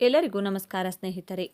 ಎಲ್ಲರಿಗೂ ನಮಸ್ಕಾರ ಸ್ನೇಹಿತರೆ.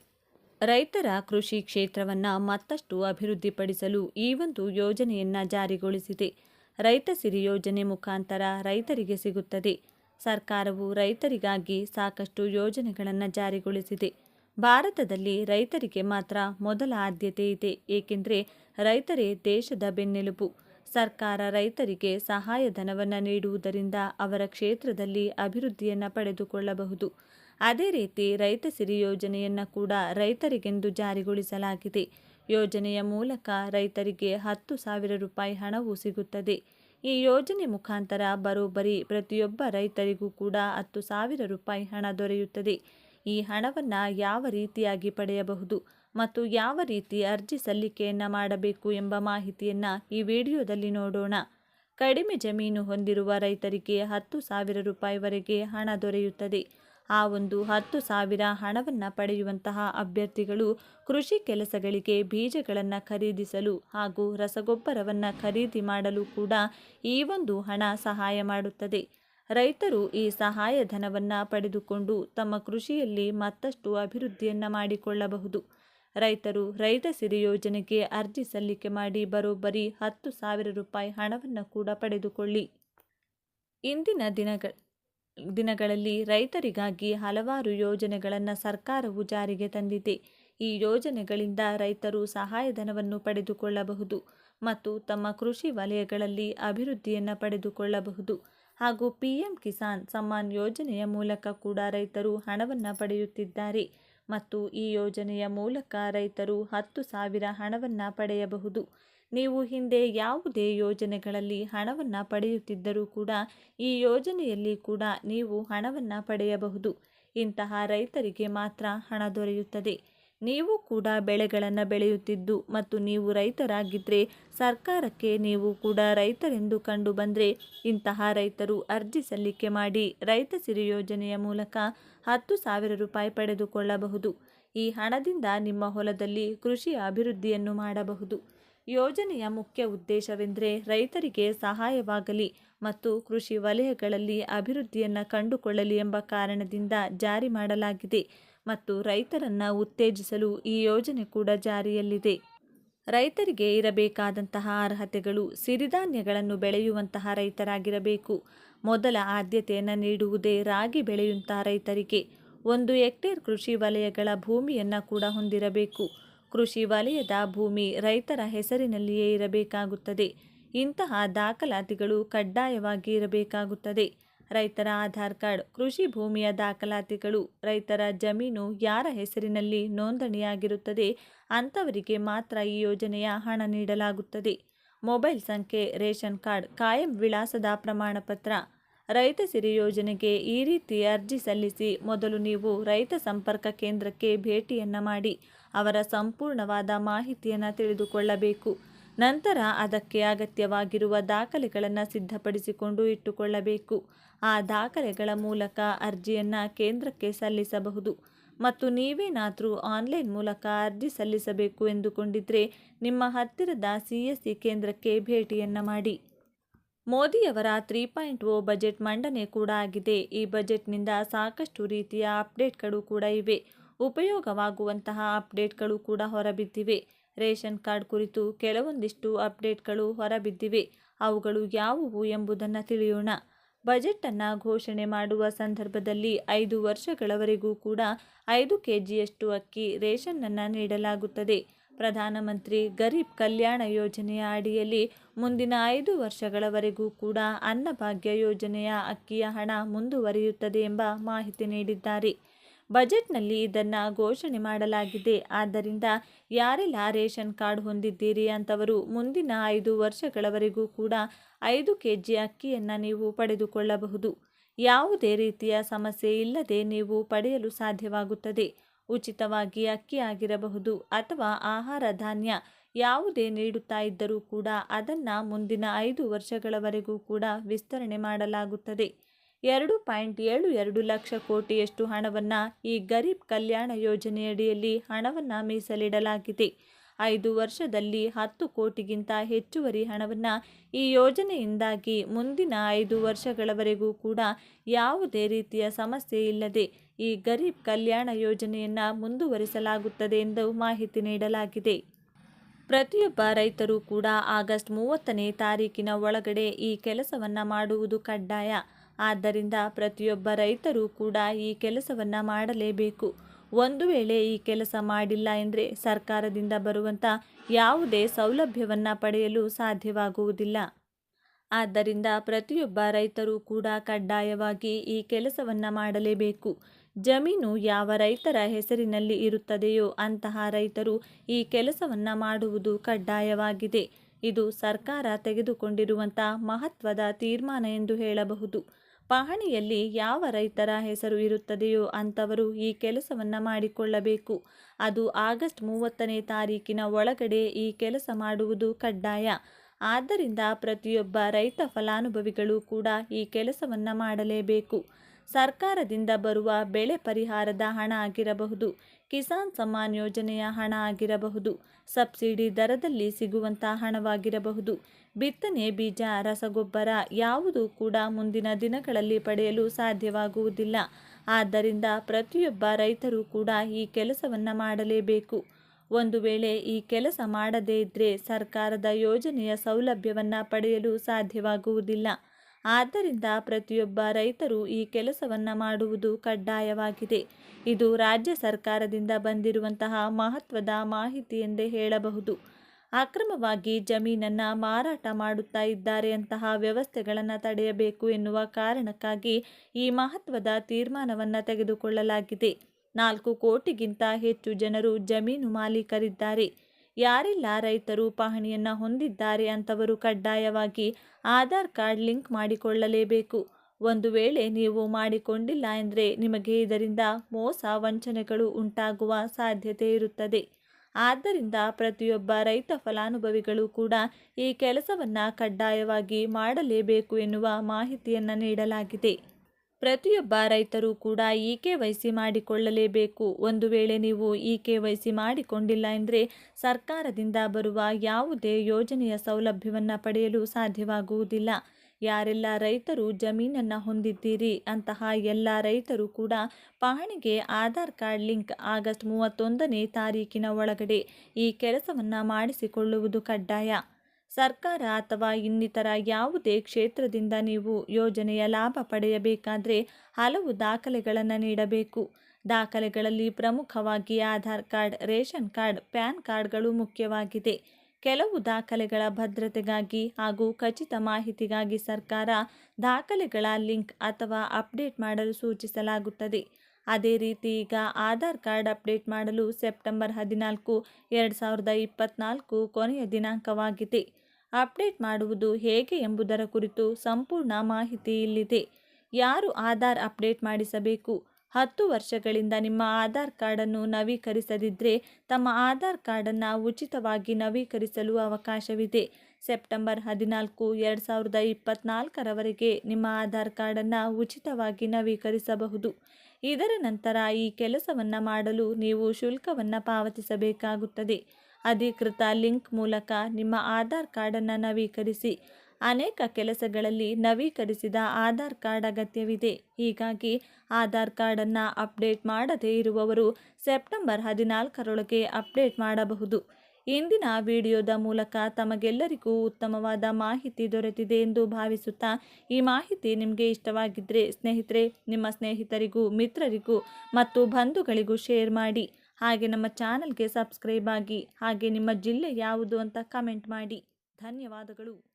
ರೈತರ ಕೃಷಿ ಕ್ಷೇತ್ರವನ್ನು ಮತ್ತಷ್ಟು ಅಭಿವೃದ್ಧಿಪಡಿಸಲು ಈ ಒಂದು ಯೋಜನೆಯನ್ನು ಜಾರಿಗೊಳಿಸಿದೆ. ರೈತ ಸಿರಿ ಯೋಜನೆ ಮುಖಾಂತರ ರೈತರಿಗೆ ಸಿಗುತ್ತದೆ. ಸರ್ಕಾರವು ರೈತರಿಗಾಗಿ ಸಾಕಷ್ಟು ಯೋಜನೆಗಳನ್ನು ಜಾರಿಗೊಳಿಸಿದೆ. ಭಾರತದಲ್ಲಿ ರೈತರಿಗೆ ಮಾತ್ರ ಮೊದಲ ಆದ್ಯತೆ ಇದೆ. ಏಕೆಂದರೆ ರೈತರೇ ದೇಶದ ಬೆನ್ನೆಲುಬು. ಸರ್ಕಾರ ರೈತರಿಗೆ ಸಹಾಯಧನವನ್ನು ನೀಡುವುದರಿಂದ ಅವರ ಕ್ಷೇತ್ರದಲ್ಲಿ ಅಭಿವೃದ್ಧಿಯನ್ನು ಪಡೆದುಕೊಳ್ಳಬಹುದು. ಅದೇ ರೀತಿ ರೈತ ಸಿರಿ ಯೋಜನೆಯನ್ನು ಕೂಡ ರೈತರಿಗೆಂದು ಜಾರಿಗೊಳಿಸಲಾಗಿದೆ. ಯೋಜನೆಯ ಮೂಲಕ ರೈತರಿಗೆ ಹತ್ತು ಸಾವಿರ ರೂಪಾಯಿ ಹಣವು ಸಿಗುತ್ತದೆ. ಈ ಯೋಜನೆ ಮುಖಾಂತರ ಬರೋಬ್ಬರಿ ಪ್ರತಿಯೊಬ್ಬ ರೈತರಿಗೂ ಕೂಡ ಹತ್ತು ಸಾವಿರ ರೂಪಾಯಿ ಹಣ ದೊರೆಯುತ್ತದೆ. ಈ ಹಣವನ್ನು ಯಾವ ರೀತಿಯಾಗಿ ಪಡೆಯಬಹುದು ಮತ್ತು ಯಾವ ರೀತಿ ಅರ್ಜಿ ಸಲ್ಲಿಕೆಯನ್ನು ಮಾಡಬೇಕು ಎಂಬ ಮಾಹಿತಿಯನ್ನು ಈ ವಿಡಿಯೋದಲ್ಲಿ ನೋಡೋಣ. ಕಡಿಮೆ ಜಮೀನು ಹೊಂದಿರುವ ರೈತರಿಗೆ ಹತ್ತು ಸಾವಿರ ರೂಪಾಯಿವರೆಗೆ ಹಣ ದೊರೆಯುತ್ತದೆ. ಆ ಒಂದು ಹತ್ತು ಸಾವಿರ ಹಣವನ್ನು ಪಡೆಯುವಂತಹ ಅಭ್ಯರ್ಥಿಗಳು ಕೃಷಿ ಕೆಲಸಗಳಿಗೆ ಬೀಜಗಳನ್ನು ಖರೀದಿಸಲು ಹಾಗೂ ರಸಗೊಬ್ಬರವನ್ನು ಖರೀದಿ ಮಾಡಲು ಕೂಡ ಈ ಒಂದು ಹಣ ಸಹಾಯ ಮಾಡುತ್ತದೆ. ರೈತರು ಈ ಸಹಾಯಧನವನ್ನು ಪಡೆದುಕೊಂಡು ತಮ್ಮ ಕೃಷಿಯಲ್ಲಿ ಮತ್ತಷ್ಟು ಅಭಿವೃದ್ಧಿಯನ್ನು ಮಾಡಿಕೊಳ್ಳಬಹುದು. ರೈತರು ರೈತ ಸಿರಿ ಯೋಜನೆಗೆ ಅರ್ಜಿ ಸಲ್ಲಿಕೆ ಮಾಡಿ ಬರೋಬ್ಬರಿ ಹತ್ತು ಸಾವಿರ ರೂಪಾಯಿ ಹಣವನ್ನು ಕೂಡ ಪಡೆದುಕೊಳ್ಳಿ. ಇಂದಿನ ದಿನಗಳ. ದಿನಗಳಲ್ಲಿ ರೈತರಿಗಾಗಿ ಹಲವಾರು ಯೋಜನೆಗಳನ್ನು ಸರ್ಕಾರವು ಜಾರಿಗೆ ತಂದಿದೆ. ಈ ಯೋಜನೆಗಳಿಂದ ರೈತರು ಸಹಾಯಧನವನ್ನು ಪಡೆದುಕೊಳ್ಳಬಹುದು ಮತ್ತು ತಮ್ಮ ಕೃಷಿ ವಲಯಗಳಲ್ಲಿ ಅಭಿವೃದ್ಧಿಯನ್ನು ಪಡೆದುಕೊಳ್ಳಬಹುದು. ಹಾಗೂ ಪಿ ಎಂ ಕಿಸಾನ್ ಸಮ್ಮಾನ್ ಯೋಜನೆಯ ಮೂಲಕ ಕೂಡ ರೈತರು ಹಣವನ್ನು ಪಡೆಯುತ್ತಿದ್ದಾರೆ ಮತ್ತು ಈ ಯೋಜನೆಯ ಮೂಲಕ ರೈತರು ಹತ್ತು ಸಾವಿರ ಹಣವನ್ನು ಪಡೆಯಬಹುದು. ನೀವು ಹಿಂದೆ ಯಾವುದೇ ಯೋಜನೆಗಳಲ್ಲಿ ಹಣವನ್ನು ಪಡೆಯುತ್ತಿದ್ದರೂ ಕೂಡ ಈ ಯೋಜನೆಯಲ್ಲಿ ಕೂಡ ನೀವು ಹಣವನ್ನು ಪಡೆಯಬಹುದು. ಇಂತಹ ರೈತರಿಗೆ ಮಾತ್ರ ಹಣ ದೊರೆಯುತ್ತದೆ. ನೀವು ಕೂಡ ಬೆಳೆಗಳನ್ನು ಬೆಳೆಯುತ್ತಿದ್ದು ಮತ್ತು ನೀವು ರೈತರಾಗಿದ್ದರೆ ಸರ್ಕಾರಕ್ಕೆ ನೀವು ಕೂಡ ರೈತರೆಂದು ಕಂಡು ಬಂದರೆ ಇಂತಹ ರೈತರು ಅರ್ಜಿ ಸಲ್ಲಿಕೆ ಮಾಡಿ ರೈತ ಸಿರಿ ಯೋಜನೆಯ ಮೂಲಕ ಹತ್ತು ಸಾವಿರ ರೂಪಾಯಿ ಪಡೆದುಕೊಳ್ಳಬಹುದು. ಈ ಹಣದಿಂದ ನಿಮ್ಮ ಹೊಲದಲ್ಲಿ ಕೃಷಿ ಅಭಿವೃದ್ಧಿಯನ್ನು ಮಾಡಬಹುದು. ಯೋಜನೆಯ ಮುಖ್ಯ ಉದ್ದೇಶವೆಂದರೆ ರೈತರಿಗೆ ಸಹಾಯವಾಗಲಿ ಮತ್ತು ಕೃಷಿ ವಲಯಗಳಲ್ಲಿ ಅಭಿವೃದ್ಧಿಯನ್ನು ಕಂಡುಕೊಳ್ಳಲಿ ಎಂಬ ಕಾರಣದಿಂದ ಜಾರಿ ಮಾಡಲಾಗಿದೆ ಮತ್ತು ರೈತರನ್ನು ಉತ್ತೇಜಿಸಲು ಈ ಯೋಜನೆ ಕೂಡ ಜಾರಿಯಲ್ಲಿದೆ. ರೈತರಿಗೆ ಇರಬೇಕಾದಂತಹ ಅರ್ಹತೆಗಳು, ಸಿರಿಧಾನ್ಯಗಳನ್ನು ಬೆಳೆಯುವಂತಹ ರೈತರಾಗಿರಬೇಕು. ಮೊದಲ ಆದ್ಯತೆಯನ್ನು ನೀಡುವುದೇ ರಾಗಿ ಬೆಳೆಯುವಂತಹ ರೈತರಿಗೆ. ಒಂದು ಹೆಕ್ಟೇರ್ ಕೃಷಿ ವಲಯಗಳ ಭೂಮಿಯನ್ನು ಕೂಡ ಹೊಂದಿರಬೇಕು. ಕೃಷಿ ವಲಯದ ಭೂಮಿ ರೈತರ ಹೆಸರಿನಲ್ಲಿಯೇ ಇರಬೇಕಾಗುತ್ತದೆ. ಇಂತಹ ದಾಖಲಾತಿಗಳು ಕಡ್ಡಾಯವಾಗಿ ಇರಬೇಕಾಗುತ್ತದೆ. ರೈತರ ಆಧಾರ್ ಕಾರ್ಡ್, ಕೃಷಿ ಭೂಮಿಯ ದಾಖಲಾತಿಗಳು, ರೈತರ ಜಮೀನು ಯಾರ ಹೆಸರಿನಲ್ಲಿ ನೋಂದಣಿಯಾಗಿರುತ್ತದೆ ಅಂಥವರಿಗೆ ಮಾತ್ರ ಈ ಯೋಜನೆಯ ಹಣ ನೀಡಲಾಗುತ್ತದೆ. ಮೊಬೈಲ್ ಸಂಖ್ಯೆ, ರೇಷನ್ ಕಾರ್ಡ್, ಕಾಯಂ ವಿಳಾಸದ ಪ್ರಮಾಣಪತ್ರ. ರೈತ ಸಿರಿ ಯೋಜನೆಗೆ ಈ ರೀತಿ ಅರ್ಜಿ ಸಲ್ಲಿಸಿ ಮೊದಲು ನೀವು ರೈತ ಸಂಪರ್ಕ ಕೇಂದ್ರಕ್ಕೆ ಭೇಟಿಯನ್ನು ಮಾಡಿ. ಅವರ ಸಂಪೂರ್ಣವಾದ ಮಾಹಿತಿಯನ್ನು ತಿಳಿದುಕೊಳ್ಳಬೇಕು. ನಂತರ ಅದಕ್ಕೆ ಅಗತ್ಯವಾಗಿರುವ ದಾಖಲೆಗಳನ್ನು ಸಿದ್ಧಪಡಿಸಿಕೊಂಡು ಇಟ್ಟುಕೊಳ್ಳಬೇಕು. ಆ ದಾಖಲೆಗಳ ಮೂಲಕ ಅರ್ಜಿಯನ್ನು ಕೇಂದ್ರಕ್ಕೆ ಸಲ್ಲಿಸಬಹುದು. ಮತ್ತು ನೀವೇನಾದರೂ ಆನ್ಲೈನ್ ಮೂಲಕ ಅರ್ಜಿ ಸಲ್ಲಿಸಬೇಕು ಎಂದುಕೊಂಡಿದ್ದರೆ ನಿಮ್ಮ ಹತ್ತಿರದ ಸಿ ಎಸ್ ಸಿ ಕೇಂದ್ರಕ್ಕೆ ಭೇಟಿಯನ್ನು ಮಾಡಿ. ಮೋದಿಯವರ ತ್ರೀ ಪಾಯಿಂಟ್ ಓ ಬಜೆಟ್ ಮಂಡನೆ ಕೂಡ ಆಗಿದೆ. ಈ ಬಜೆಟ್ನಿಂದ ಸಾಕಷ್ಟು ರೀತಿಯ ಅಪ್ಡೇಟ್ಗಳು ಕೂಡ ಇವೆ. ಉಪಯೋಗವಾಗುವಂತಹ ಅಪ್ಡೇಟ್ಗಳು ಕೂಡ ಹೊರಬಿದ್ದಿವೆ. ರೇಷನ್ ಕಾರ್ಡ್ ಕುರಿತು ಕೆಲವೊಂದಿಷ್ಟು ಅಪ್ಡೇಟ್ಗಳು ಹೊರಬಿದ್ದಿವೆ. ಅವುಗಳು ಯಾವುವು ಎಂಬುದನ್ನು ತಿಳಿಯೋಣ. ಬಜೆಟನ್ನು ಘೋಷಣೆ ಮಾಡುವ ಸಂದರ್ಭದಲ್ಲಿ ಐದು ವರ್ಷಗಳವರೆಗೂ ಕೂಡ ಐದು ಕೆ ಜಿಯಷ್ಟು ಅಕ್ಕಿ ರೇಷನ್ನನ್ನು ನೀಡಲಾಗುತ್ತದೆ. ಪ್ರಧಾನಮಂತ್ರಿ ಗರೀಬ್ ಕಲ್ಯಾಣ ಯೋಜನೆಯ ಅಡಿಯಲ್ಲಿ ಮುಂದಿನ ಐದು ವರ್ಷಗಳವರೆಗೂ ಕೂಡ ಅನ್ನಭಾಗ್ಯ ಯೋಜನೆಯ ಅಕ್ಕಿಯ ಹಣ ಮುಂದುವರಿಯುತ್ತದೆ ಎಂಬ ಮಾಹಿತಿ ನೀಡಿದ್ದಾರೆ. ಬಜೆಟ್ನಲ್ಲಿ ಇದನ್ನು ಘೋಷಣೆ ಮಾಡಲಾಗಿದೆ. ಆದ್ದರಿಂದ ಯಾರೆಲ್ಲ ರೇಷನ್ ಕಾರ್ಡ್ ಹೊಂದಿದ್ದೀರಿ ಅಂತವರು ಮುಂದಿನ ಐದು ವರ್ಷಗಳವರೆಗೂ ಕೂಡ ಐದು ಕೆ ಜಿ ಅಕ್ಕಿಯನ್ನು ನೀವು ಪಡೆದುಕೊಳ್ಳಬಹುದು. ಯಾವುದೇ ರೀತಿಯ ಸಮಸ್ಯೆ ಇಲ್ಲದೆ ನೀವು ಪಡೆಯಲು ಸಾಧ್ಯವಾಗುತ್ತದೆ. ಉಚಿತವಾಗಿ ಅಕ್ಕಿ ಆಗಿರಬಹುದು ಅಥವಾ ಆಹಾರ ಧಾನ್ಯ ಯಾವುದೇ ನೀಡುತ್ತಾ ಇದ್ದರೂ ಕೂಡ ಅದನ್ನು ಮುಂದಿನ ಐದು ವರ್ಷಗಳವರೆಗೂ ಕೂಡ ವಿಸ್ತರಣೆ ಮಾಡಲಾಗುತ್ತದೆ. ಎರಡು ಪಾಯಿಂಟ್ ಏಳು ಎರಡು ಲಕ್ಷ ಕೋಟಿಯಷ್ಟು ಹಣವನ್ನು ಈ ಗರೀಬ್ ಕಲ್ಯಾಣ ಯೋಜನೆಯಡಿಯಲ್ಲಿ ಹಣವನ್ನು ಮೀಸಲಿಡಲಾಗಿದೆ. ಐದು ವರ್ಷದಲ್ಲಿ ಹತ್ತು ಕೋಟಿಗಿಂತ ಹೆಚ್ಚುವರಿ ಹಣವನ್ನು ಈ ಯೋಜನೆಯಿಂದಾಗಿ ಮುಂದಿನ ಐದು ವರ್ಷಗಳವರೆಗೂ ಕೂಡ ಯಾವುದೇ ರೀತಿಯ ಸಮಸ್ಯೆ ಇಲ್ಲದೆ ಈ ಗರೀಬ್ ಕಲ್ಯಾಣ ಯೋಜನೆಯನ್ನು ಮುಂದುವರಿಸಲಾಗುತ್ತದೆ ಎಂದು ಮಾಹಿತಿ ನೀಡಲಾಗಿದೆ. ಪ್ರತಿಯೊಬ್ಬ ರೈತರು ಕೂಡ ಆಗಸ್ಟ್ ಮೂವತ್ತನೇ ತಾರೀಕಿನ ಒಳಗಡೆ ಈ ಕೆಲಸವನ್ನು ಮಾಡುವುದು ಕಡ್ಡಾಯ. ಆದ್ದರಿಂದ ಪ್ರತಿಯೊಬ್ಬ ರೈತರು ಕೂಡ ಈ ಕೆಲಸವನ್ನು ಮಾಡಲೇಬೇಕು. ಒಂದು ವೇಳೆ ಈ ಕೆಲಸ ಮಾಡಿಲ್ಲ ಎಂದರೆ ಸರ್ಕಾರದಿಂದ ಬರುವಂಥ ಯಾವುದೇ ಸೌಲಭ್ಯವನ್ನು ಪಡೆಯಲು ಸಾಧ್ಯವಾಗುವುದಿಲ್ಲ. ಆದ್ದರಿಂದ ಪ್ರತಿಯೊಬ್ಬ ರೈತರು ಕೂಡ ಕಡ್ಡಾಯವಾಗಿ ಈ ಕೆಲಸವನ್ನು ಮಾಡಲೇಬೇಕು. ಜಮೀನು ಯಾವ ರೈತರ ಹೆಸರಿನಲ್ಲಿ ಇರುತ್ತದೆಯೋ ಅಂತಹ ರೈತರು ಈ ಕೆಲಸವನ್ನು ಮಾಡುವುದು ಕಡ್ಡಾಯವಾಗಿದೆ. ಇದು ಸರ್ಕಾರ ತೆಗೆದುಕೊಂಡಿರುವಂಥ ಮಹತ್ವದ ತೀರ್ಮಾನ ಎಂದು ಹೇಳಬಹುದು. ಪಹಣಿಯಲ್ಲಿ ಯಾವ ರೈತರ ಹೆಸರು ಇರುತ್ತದೆಯೋ ಅಂಥವರು ಈ ಕೆಲಸವನ್ನು ಮಾಡಿಕೊಳ್ಳಬೇಕು. ಅದು ಆಗಸ್ಟ್ ಮೂವತ್ತನೇ ತಾರೀಕಿನ ಒಳಗಡೆ ಈ ಕೆಲಸ ಮಾಡುವುದು ಕಡ್ಡಾಯ. ಆದ್ದರಿಂದ ಪ್ರತಿಯೊಬ್ಬ ರೈತ ಫಲಾನುಭವಿಗಳು ಕೂಡ ಈ ಕೆಲಸವನ್ನು ಮಾಡಲೇಬೇಕು. ಸರ್ಕಾರದಿಂದ ಬರುವ ಬೆಳೆ ಪರಿಹಾರದ ಹಣ ಆಗಿರಬಹುದು. ಕಿಸಾನ್ ಸಮ್ಮಾನ್ ಯೋಜನೆಯ ಹಣ ಆಗಿರಬಹುದು. ಸಬ್ಸಿಡಿ ದರದಲ್ಲಿ ಸಿಗುವಂತಹ ಹಣವಾಗಿರಬಹುದು. ಬಿತ್ತನೆ ಬೀಜ, ರಸಗೊಬ್ಬರ ಯಾವುದು ಕೂಡ ಮುಂದಿನ ದಿನಗಳಲ್ಲಿ ಪಡೆಯಲು ಸಾಧ್ಯವಾಗುವುದಿಲ್ಲ. ಆದ್ದರಿಂದ ಪ್ರತಿಯೊಬ್ಬ ರೈತರು ಕೂಡ ಈ ಕೆಲಸವನ್ನು ಮಾಡಲೇಬೇಕು. ಒಂದು ವೇಳೆ ಈ ಕೆಲಸ ಮಾಡದೇ ಇದ್ದರೆ ಸರ್ಕಾರದ ಯೋಜನೆಯ ಸೌಲಭ್ಯವನ್ನು ಪಡೆಯಲು ಸಾಧ್ಯವಾಗುವುದಿಲ್ಲ. ಆದ್ದರಿಂದ ಪ್ರತಿಯೊಬ್ಬ ರೈತರು ಈ ಕೆಲಸವನ್ನು ಮಾಡುವುದು ಕಡ್ಡಾಯವಾಗಿದೆ. ಇದು ರಾಜ್ಯ ಸರ್ಕಾರದಿಂದ ಬಂದಿರುವಂತಹ ಮಹತ್ವದ ಮಾಹಿತಿ ಎಂದೇ ಹೇಳಬಹುದು. ಅಕ್ರಮವಾಗಿ ಜಮೀನನ್ನು ಮಾರಾಟ ಮಾಡುತ್ತಾ ಇದ್ದಾರೆ ಅಂತಹ ವ್ಯವಸ್ಥೆಗಳನ್ನು ತಡೆಯಬೇಕು ಎನ್ನುವ ಕಾರಣಕ್ಕಾಗಿ ಈ ಮಹತ್ವದ ತೀರ್ಮಾನವನ್ನು ತೆಗೆದುಕೊಳ್ಳಲಾಗಿದೆ. ನಾಲ್ಕು ಕೋಟಿಗಿಂತ ಹೆಚ್ಚು ಜನರು ಜಮೀನು ಮಾಲೀಕರಿದ್ದಾರೆ. ಯಾರೆಲ್ಲ ರೈತರು ಪಹಣಿಯನ್ನು ಹೊಂದಿದ್ದಾರೆ ಅಂತವರು ಕಡ್ಡಾಯವಾಗಿ ಆಧಾರ್ ಕಾರ್ಡ್ ಲಿಂಕ್ ಮಾಡಿಕೊಳ್ಳಲೇಬೇಕು. ಒಂದು ವೇಳೆ ನೀವು ಮಾಡಿಕೊಂಡಿಲ್ಲ ಎಂದರೆ ನಿಮಗೆ ಇದರಿಂದ ಮೋಸ ವಂಚನೆಗಳು ಉಂಟಾಗುವ ಸಾಧ್ಯತೆ ಇರುತ್ತದೆ. ಆದ್ದರಿಂದ ಪ್ರತಿಯೊಬ್ಬ ರೈತ ಫಲಾನುಭವಿಗಳು ಕೂಡ ಈ ಕೆಲಸವನ್ನು ಕಡ್ಡಾಯವಾಗಿ ಮಾಡಲೇಬೇಕು ಎನ್ನುವ ಮಾಹಿತಿಯನ್ನು ನೀಡಲಾಗಿದೆ. ಪ್ರತಿಯೊಬ್ಬ ರೈತರು ಕೂಡ ಇ ಕೆ ವೈ ಮಾಡಿಕೊಳ್ಳಲೇಬೇಕು. ಒಂದು ವೇಳೆ ನೀವು ಇ ಕೆ ವೈ ಮಾಡಿಕೊಂಡಿಲ್ಲ ಎಂದರೆ ಸರ್ಕಾರದಿಂದ ಬರುವ ಯಾವುದೇ ಯೋಜನೆಯ ಸೌಲಭ್ಯವನ್ನು ಪಡೆಯಲು ಸಾಧ್ಯವಾಗುವುದಿಲ್ಲ. ಯಾರೆಲ್ಲ ರೈತರು ಜಮೀನನ್ನು ಹೊಂದಿದ್ದೀರಿ ಅಂತಹ ಎಲ್ಲ ರೈತರು ಕೂಡ ಪಹಣಿಗೆ ಆಧಾರ್ ಕಾರ್ಡ್ ಲಿಂಕ್ ಆಗಸ್ಟ್ ಮೂವತ್ತೊಂದನೇ ತಾರೀಕಿನ ಒಳಗಡೆ ಈ ಕೆಲಸವನ್ನು ಮಾಡಿಸಿಕೊಳ್ಳುವುದು ಕಡ್ಡಾಯ. ಸರ್ಕಾರ ಅಥವಾ ಇನ್ನಿತರ ಯಾವುದೇ ಕ್ಷೇತ್ರದಿಂದ ನೀವು ಯೋಜನೆಯ ಲಾಭ ಪಡೆಯಬೇಕಾದರೆ ಹಲವು ದಾಖಲೆಗಳನ್ನು ನೀಡಬೇಕು. ದಾಖಲೆಗಳಲ್ಲಿ ಪ್ರಮುಖವಾಗಿ Aadhaar card, ration card, PAN ಕಾರ್ಡ್ಗಳು ಮುಖ್ಯವಾಗಿದೆ. ಕೆಲವು ದಾಖಲೆಗಳ ಭದ್ರತೆಗಾಗಿ ಹಾಗೂ ಖಚಿತ ಮಾಹಿತಿಗಾಗಿ ಸರ್ಕಾರ ದಾಖಲೆಗಳ ಲಿಂಕ್ ಅಥವಾ ಅಪ್ಡೇಟ್ ಮಾಡಲು ಸೂಚಿಸಲಾಗುತ್ತದೆ. ಅದೇ ರೀತಿ ಈಗ ಆಧಾರ್ ಕಾರ್ಡ್ ಅಪ್ಡೇಟ್ ಮಾಡಲು ಸೆಪ್ಟೆಂಬರ್ ಹದಿನಾಲ್ಕು, ಎರಡು ಸಾವಿರದ ಇಪ್ಪತ್ತ್ನಾಲ್ಕು ಕೊನೆಯ ದಿನಾಂಕವಾಗಿದೆ. ಅಪ್ಡೇಟ್ ಮಾಡುವುದು ಹೇಗೆ ಎಂಬುದರ ಕುರಿತು ಸಂಪೂರ್ಣ ಮಾಹಿತಿ ಇಲ್ಲಿದೆ. ಯಾರು ಆಧಾರ್ ಅಪ್ಡೇಟ್ ಮಾಡಿಸಬೇಕು? ಹತ್ತು ವರ್ಷಗಳಿಂದ ನಿಮ್ಮ ಆಧಾರ್ ಕಾರ್ಡನ್ನು ನವೀಕರಿಸದಿದ್ದರೆ ತಮ್ಮ ಆಧಾರ್ ಕಾರ್ಡನ್ನು ಉಚಿತವಾಗಿ ನವೀಕರಿಸಲು ಅವಕಾಶವಿದೆ. ಸೆಪ್ಟೆಂಬರ್ ಹದಿನಾಲ್ಕು, ಎರಡು ಸಾವಿರದ ಇಪ್ಪತ್ನಾಲ್ಕರವರೆಗೆ ನಿಮ್ಮ ಆಧಾರ್ ಕಾರ್ಡನ್ನು ಉಚಿತವಾಗಿ ನವೀಕರಿಸಬಹುದು. ಇದರ ನಂತರ ಈ ಕೆಲಸವನ್ನು ಮಾಡಲು ನೀವು ಶುಲ್ಕವನ್ನು ಪಾವತಿಸಬೇಕಾಗುತ್ತದೆ. ಅಧಿಕೃತ ಲಿಂಕ್ ಮೂಲಕ ನಿಮ್ಮ ಆಧಾರ್ ಕಾರ್ಡನ್ನು ನವೀಕರಿಸಿ. ಅನೇಕ ಕೆಲಸಗಳಲ್ಲಿ ನವೀಕರಿಸಿದ ಆಧಾರ್ ಕಾರ್ಡ್ ಅಗತ್ಯವಿದೆ. ಹೀಗಾಗಿ ಆಧಾರ್ ಕಾರ್ಡನ್ನು ಅಪ್ಡೇಟ್ ಮಾಡದೇ ಇರುವವರು ಸೆಪ್ಟೆಂಬರ್ ಹದಿನಾಲ್ಕರೊಳಗೆ ಅಪ್ಡೇಟ್ ಮಾಡಬಹುದು. ಇಂದಿನ ವಿಡಿಯೋದ ಮೂಲಕ ತಮಗೆಲ್ಲರಿಗೂ ಉತ್ತಮವಾದ ಮಾಹಿತಿ ದೊರೆತಿದೆ ಎಂದು ಭಾವಿಸುತ್ತಾ, ಈ ಮಾಹಿತಿ ನಿಮಗೆ ಇಷ್ಟವಾಗಿದ್ದರೆ ಸ್ನೇಹಿತರೆ, ನಿಮ್ಮ ಸ್ನೇಹಿತರಿಗೂ, ಮಿತ್ರರಿಗೂ ಮತ್ತು ಬಂಧುಗಳಿಗೂ ಶೇರ್ ಮಾಡಿ. ಹಾಗೆ ನಮ್ಮ ಚಾನಲ್ಗೆ ಸಬ್ಸ್ಕ್ರೈಬ್ ಆಗಿ ಹಾಗೆ ನಿಮ್ಮ ಜಿಲ್ಲೆ ಯಾವುದು ಅಂತ ಕಮೆಂಟ್ ಮಾಡಿ. ಧನ್ಯವಾದಗಳು.